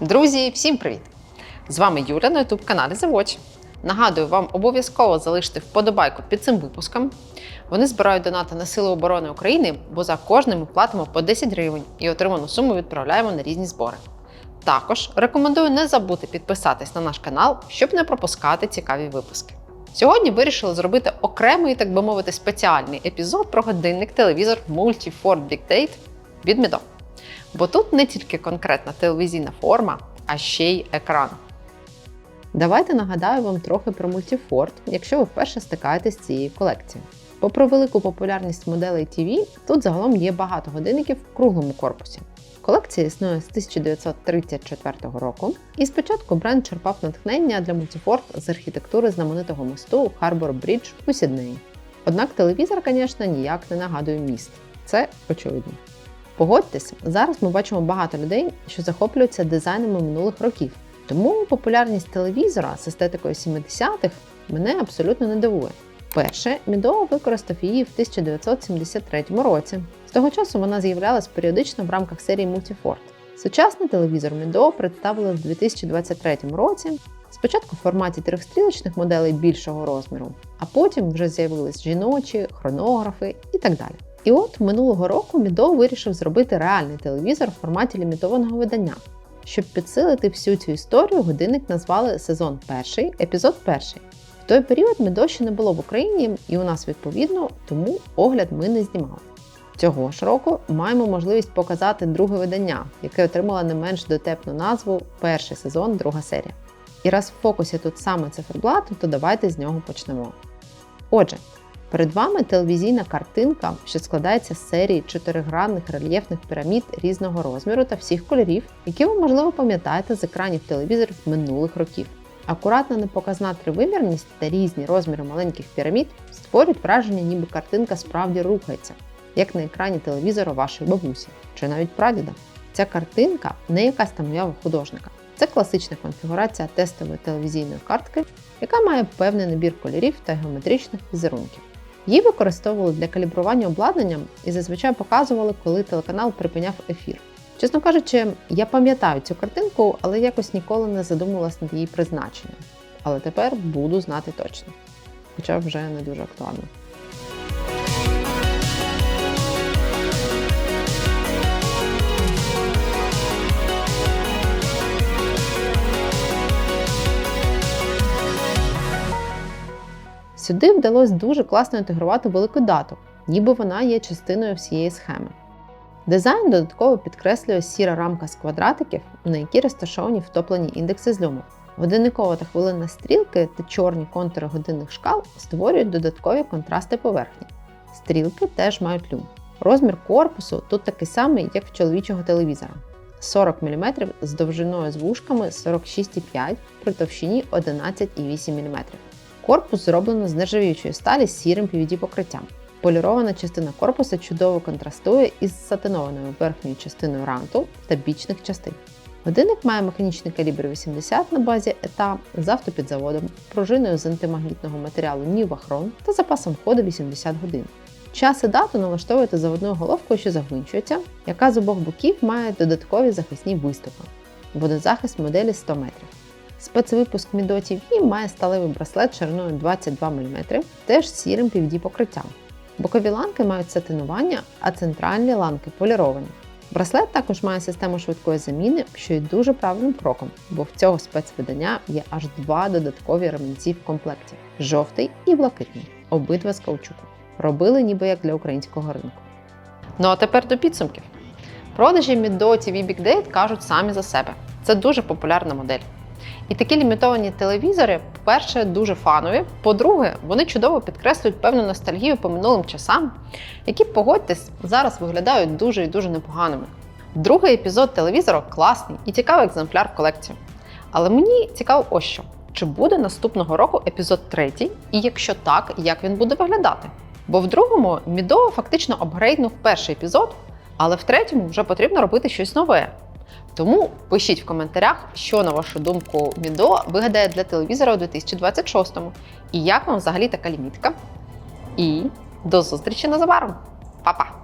Друзі, всім привіт! З вами Юля на youtube каналі Watch. Нагадую, вам обов'язково залишити вподобайку під цим випуском. Вони збирають донати на Сили оборони України, бо за кожним ми платимо по 10 гривень і отриману суму відправляємо на різні збори. Також рекомендую не забути підписатись на наш канал, щоб не пропускати цікаві випуски. Сьогодні вирішили зробити окремий, так би мовити, спеціальний епізод про годинник телевізор Multiford Big Date від Мідо. Бо тут не тільки конкретна телевізійна форма, а ще й екран. Давайте нагадаю вам трохи про Multiford, якщо ви вперше стикаєтесь з цією колекцією. Попри велику популярність моделей TV, тут загалом є багато годинників в круглому корпусі. Колекція існує з 1934 року, і спочатку бренд черпав натхнення для Multiford з архітектури знаменитого мосту Харбор Брідж у Сіднеї. Однак телевізор, звісно, ніяк не нагадує міст. Це очевидно. Погодьтесь, зараз ми бачимо багато людей, що захоплюються дизайнами минулих років. Тому популярність телевізора з естетикою 70-х мене абсолютно не дивує. Перше, Мідо використав її в 1973 році. З того часу вона з'являлась періодично в рамках серії Multiford. Сучасний телевізор Мідо представили в 2023 році. Спочатку в форматі трьохстрілочних моделей більшого розміру, а потім вже з'явились жіночі, хронографи і так далі. І от минулого року Мідо вирішив зробити реальний телевізор в форматі лімітованого видання. Щоб підсилити всю цю історію, годинник назвали сезон перший, епізод перший. В той період Мідо ще не було в Україні, і у нас відповідно, тому огляд ми не знімали. Цього ж року маємо можливість показати друге видання, яке отримало не менш дотепну назву Перший сезон, друга серія. І раз в фокусі тут саме циферблат, то давайте з нього почнемо. Отже, Перед вами телевізійна картинка, що складається з серії чотиригранних рельєфних пірамід різного розміру та всіх кольорів, які ви, можливо, пам'ятаєте з екранів телевізорів минулих років. Акуратна непоказна тривимірність та різні розміри маленьких пірамід створюють враження, ніби картинка справді рухається, як на екрані телевізора вашої бабусі чи навіть прадіда. Ця картинка не якась там уява художника. Це класична конфігурація тестової телевізійної картки, яка має певний набір кольорів та геометричних візерунків. Її використовували для калібрування обладнання і зазвичай показували, коли телеканал припиняв ефір. Чесно кажучи, я пам'ятаю цю картинку, але якось ніколи не задумувалась над її призначенням. Але тепер буду знати точно, хоча вже не дуже актуально. Сюди вдалося дуже класно інтегрувати велику дату, ніби вона є частиною всієї схеми. Дизайн додатково підкреслює сіра рамка з квадратиків, на якій розташовані втоплені індекси зльому. Годинникова та хвилинна стрілки та чорні контури годинних шкал створюють додаткові контрасти поверхні. Стрілки теж мають люм. Розмір корпусу тут такий самий, як в чоловічого телевізора. 40 мм з довжиною з вушками 46,5 при товщині 11,8 мм. Корпус зроблено з нержавіючої сталі з сірим PVD покриттям. Полірована частина корпуса чудово контрастує із сатинованою верхньою частиною ранту та бічних частин. Годинник має механічний калібр 80 на базі ета з автопідзаводом, пружиною з антимагнітного матеріалу Нівахрон та запасом ходу 80 годин. Час і дату налаштовуєте заводною головкою, що загвинчується, яка з обох боків має додаткові захисні виступи. Водозахист моделі 100 метрів. Спецвипуск Mido TV має сталевий браслет шириною 22 мм, теж з сірим PVD покриттям. Бокові ланки мають сатинування, а центральні ланки поліровані. Браслет також має систему швидкої заміни, що є дуже правильним кроком, бо в цього спецвидання є аж два додаткові ремінці в комплекті жовтий і блакитний, обидва з каучуку. Робили ніби як для українського ринку. Ну а тепер до підсумків. Продажі TV Big Date кажуть самі за себе. Це дуже популярна модель. І такі лімітовані телевізори, по-перше, дуже фанові. По-друге, вони чудово підкреслюють певну ностальгію по минулим часам, які, погодьтесь, зараз виглядають дуже і дуже непоганими. Другий епізод телевізора класний і цікавий екземпляр колекції. Але мені цікаво ось що. Чи буде наступного року епізод третій, і якщо так, як він буде виглядати? Бо в другому Мідо фактично апгрейднув перший епізод, але в третьому вже потрібно робити щось нове. Тому пишіть в коментарях, що на вашу думку Мідо вигадає для телевізора у 2026-му. І як вам взагалі така лімітка. І до зустрічі незабаром. Па-па!